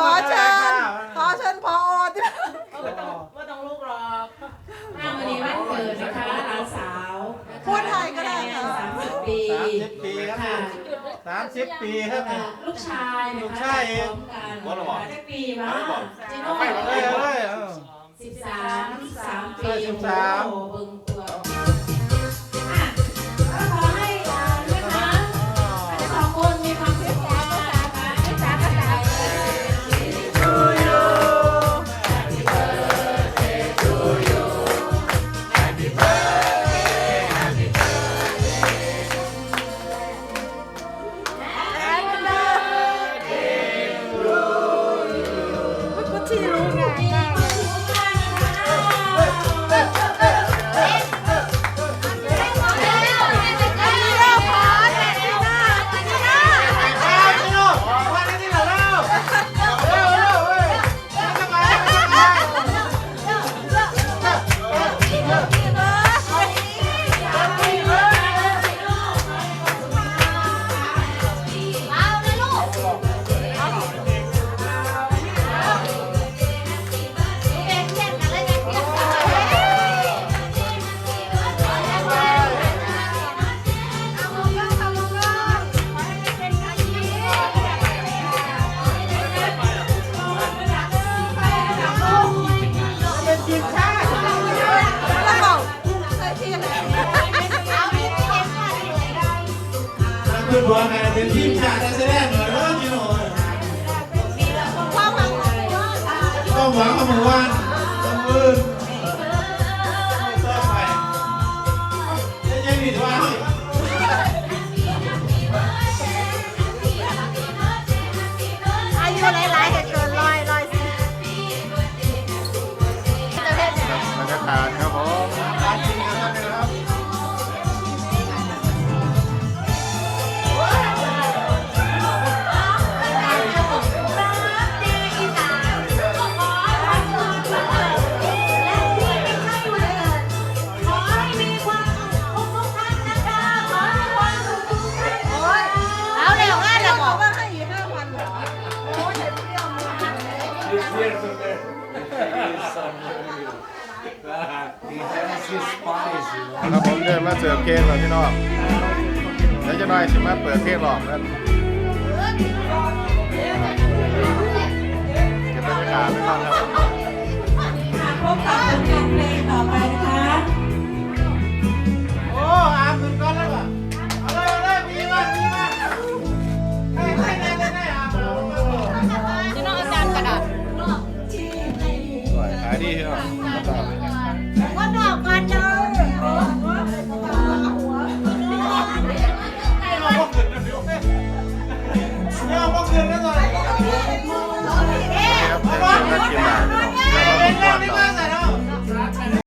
ขอเชิญขอเชิญพอที่ไม่ต้องไม่ต้องลูกหรอกถ้าวันนี้วันเกิดนะคะหลานสาวพูดไทยก็ได้ค่ะสามสิบปีสามสิบปีครับค่ะสามสิบปีครับนี่ลูกชายนะคะลูกชายเองพร้อมกันนะคะปีวะจิโน่ คุณบัวไงเป็นทีมชาติแสดงหน่อยเริ่มพี่โน่ความหวังขอยต้องหวังเอาหมู่วันต้องมือต้อไปจะยังมีว่าอายุหลาย Es cierto que... ครับผมเดินมาเสิร์ฟเค้กแล้วพี่น้องแล้วจะน้อยสิมาเปิดเค้กหลอกแล้ว สวยข